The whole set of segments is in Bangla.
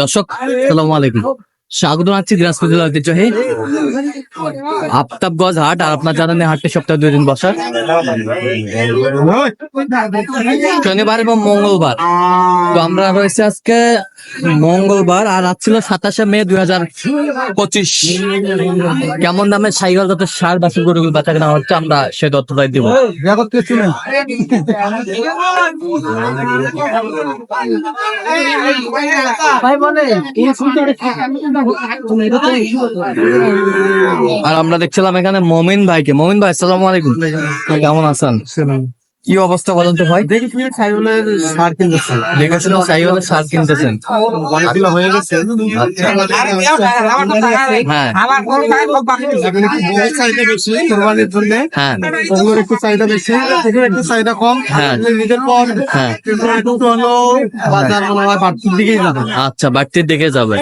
দর্শক সালাম আলাইকুম। স্বাগত জানাচ্ছি দিনাজপুর জেলার ঐতিহ্যবাহী আফতাবগঞ্জ হাট আর আপনার জানেন হাটটি সপ্তাহে দুই দিন বসার শনিবার এবং মঙ্গলবার। তো আমরা রয়েছে আজকে মঙ্গলবার আর আজ সাতাশে মে দুই হাজার পঁচিশ। কেমন দামে সাইকেল যত সার বাসের গরুগুলো বাচ্চা কেনা হচ্ছে আমরা সে তথ্যটাই দিব। আর আমরা দেখছিলাম এখানে মমিন ভাইকে। মমিন ভাই আসসালাম আলাইকুম। কেমন আছেন? কি অবস্থা বলেন তো ভাই? দেখি তুমি সাইকেলের সার কিনতেছে। দেখেছিল সাইকেলের সার কিনতেছেন। অনেকগুলো হয়ে গেছে। হ্যাঁ। এখানে একটু বউয়ের চাহিদা বেশি কোরবানির জন্য। হ্যাঁ। ওগুলোর একটু চাহিদা বেশি একটু চাহিদা কম। হ্যাঁ। নিজের পর হ্যাঁ। কিন্তু হলো বাজার মনে হয় বাড়তির দিকেই যাবে। আচ্ছা বাড়তির দিকে যাবে।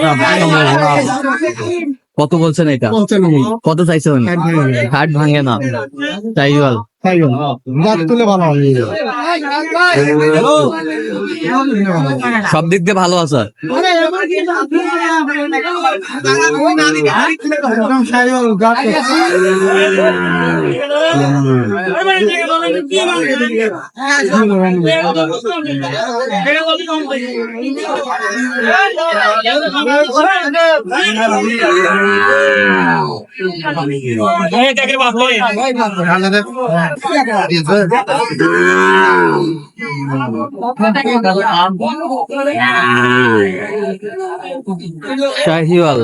কত বলছেন এটা? কত চাইছে উনি ষাট হাট ভাঙে না। তাই বল। সাইকেল গাছ তুলে ভালো হয়। সব দিক দিয়ে ভালো আছে? একদম সাইকেল গাছ শাহিওয়াল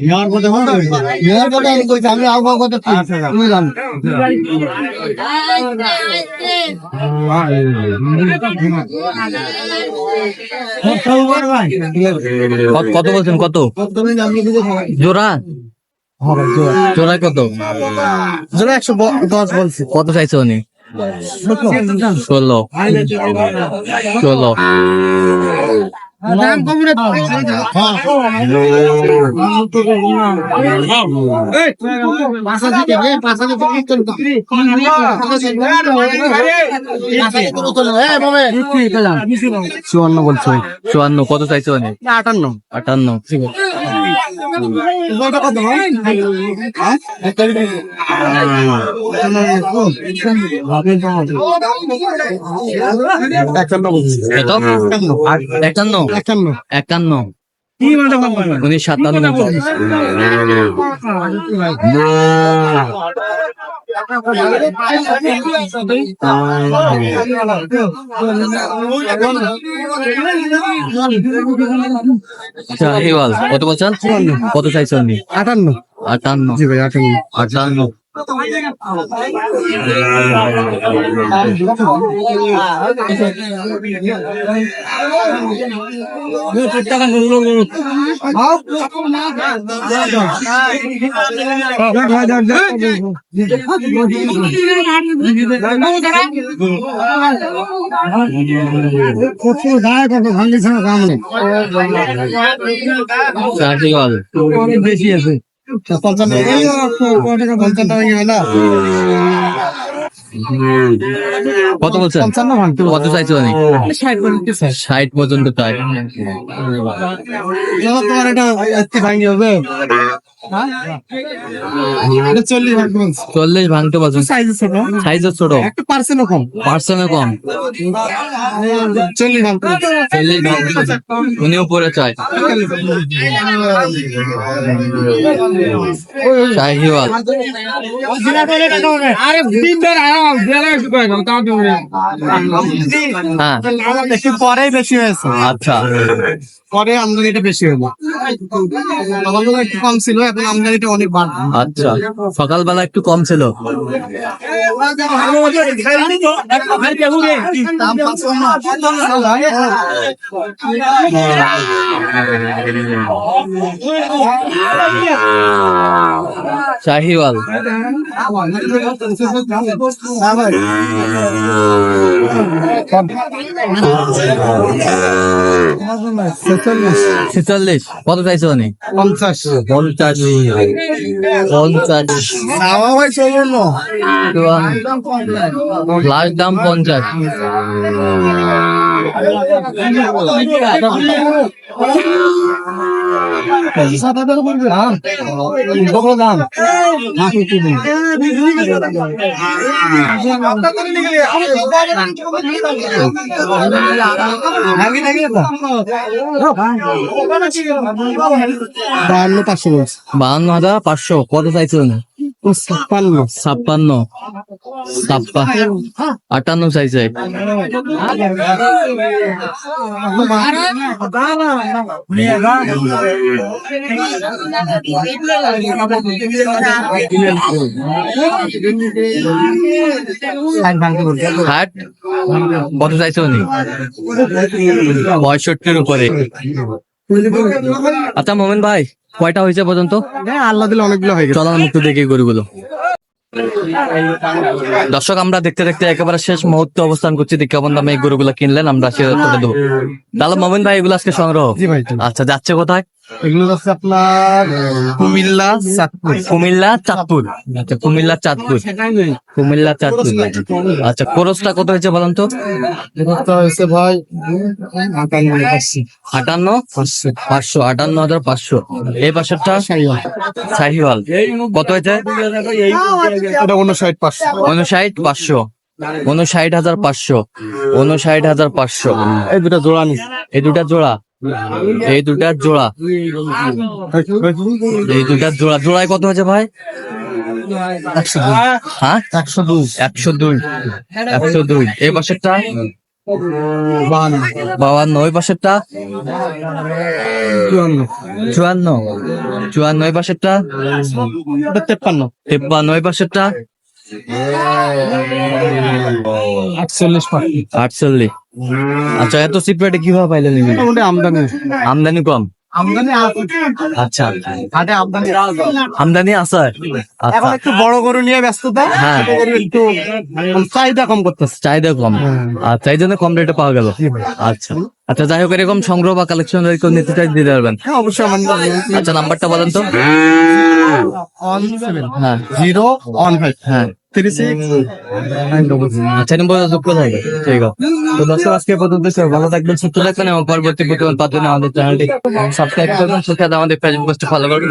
ইয়ার কথা বলতে কথা আমি কইছি আমি আবহাওয়া কথা তুমি জানো কত- কত বলছেন? কত? জোড়া? জোড়া কত? জোড়া একশো দশ বলছি। কত চাইছে উনি? ষোলো। ষোলো। দাম কম রে পাঁচা দিতে রে পাঁচা দিতে কি করতে চুয়ান্ন বলছো। চুয়ান্ন কত চাইছে আটান্ন। আটান্ন একান্ন। একান্ন। একান্ন। উনি সাতান্ন কত বলছেন? কত চাইছে উনি? আটান্ন। আটান্ন। জি ভাই আটান্ন। আটান্ন। শাহিওয়াল বেশি আছে পঞ্চান্ন পঞ্চান্ন হয়ে না কত বলছেন? কত চাইছো উনি ষাট পর্যন্ত যখন তোমার এটা ভাঙি হবে। চল্লিশ ভাঙতে সাইজ ছোট। সাইজও ছোট। একটা পার্সেন্টও কম। পার্সেন্টও কম। চল্লিশ চল্লিশ উনি উপরে চায়। শাহিওয়াল। আরে দিন ধর আরাম বেলা একটু করে দাও তাও তুমি হ্যাঁ। পরেই বেশি হয়েছে। আচ্ছা। পরে আমদানি এটা বেশি হলো সকালবেলা একটু কম ছিল এখন আমদানিটা অনেক বাড়বে আচ্ছা সকালবেলা একটু কম ছিল। শাহিওয়াল। হ্যাঁ। ছেচল্লিশ, কত চাইছো নি পঞ্চাশ। পঞ্চাশ। পঞ্চাশ। লাস্ট দাম পঞ্চাশ বাহান্ন পাঁচশো বলছে। বাহান্ন হাজার পাঁচশো। কত চাইছো নি ছাপ্পান্ন। ছাপ্পান্ন আটান্ন চাইছে। ষাট কত চাইছো নি পঁয়ষট্টির উপরে। আচ্ছা মোমেন ভাই কয়টা হয়েছে পর্যন্ত? হ্যাঁ আল্লাহ দিলে অনেকগুলো হয়ে গেছে। চলো আমি একটু দেখি গরুগুলো। দর্শক আমরা দেখতে দেখতে একেবারে শেষ মুহূর্ত অবস্থান করছি। দেখে কেমন দামে এই গরুগুলো কিনলেন আমরা সে দেবো তাহলে মোমেন ভাই এগুলো আজকে সংগ্রহ। জি ভাই আচ্ছা যাচ্ছে কোথায়? এগুলো হচ্ছে আপনার কুমিল্লা চাঁদপুর। কুমিল্লা চাঁদপুর। আচ্ছা কুমিল্লা চাঁদপুর। কুমিল্লা চাঁদপুর আচ্ছা খরচটা কত হয়েছে বলেন তো? হচ্ছে ভাই আটান্ন পাঁচশো। আটান্ন? হাজার পাঁচশো। এই পাশেরটা? সাহিওয়াল। কত হয়েছে? এটা পাঁচশো। পাঁচশো। উনষাট হাজার পাঁচশো। উনষাট হাজার পাঁচশো। এই দুটা জোড়া নি। এই দুটা জোড়া। এই দুটা জোড়া। এই দুটা জোড়া। জোড়ায় কত হয়েছে ভাই? একশো দুই হ্যাঁ? একশো দুই। একশো দুই। একশো দুই এই পাশেরটা ওই পাশেরটা? চুয়ান্ন। চুয়ান্ন। চুয়ান্ন। ওই পাশেরটা? এটা তেপ্পান্ন। ওই পাশেরটা? আটচল্লিশ আটচল্লিশ। আচ্ছা এত চিপ কীভাবে পাইলেন আমদানি। আমদানি কম? আমদানি আচ্ছা। আমদানি আমদানি আছে? আচ্ছা। এখন একটু বড় গরু নিয়ে ব্যস্ততা। হ্যাঁ। একটু চাহিদা কম করতেছে। চাহিদা কম। আচ্ছা এই জন্য কম রেটে পাওয়া গেল। আচ্ছা। আচ্ছা যাই হোক এরকম সংগ্রহ বা কালেকশন নিতে চাই দিতে পারবেন। হ্যাঁ অবশ্যই আচ্ছা নাম্বারটা বলেন তো। হ্যাঁ। জিরো ফাইভ হ্যাঁ। ভালো সুস্থ পরবর্তী আমাদের চ্যানেলটি সাবস্ক্রাইব করবেন আমাদের ফেসবুক ফলো করবেন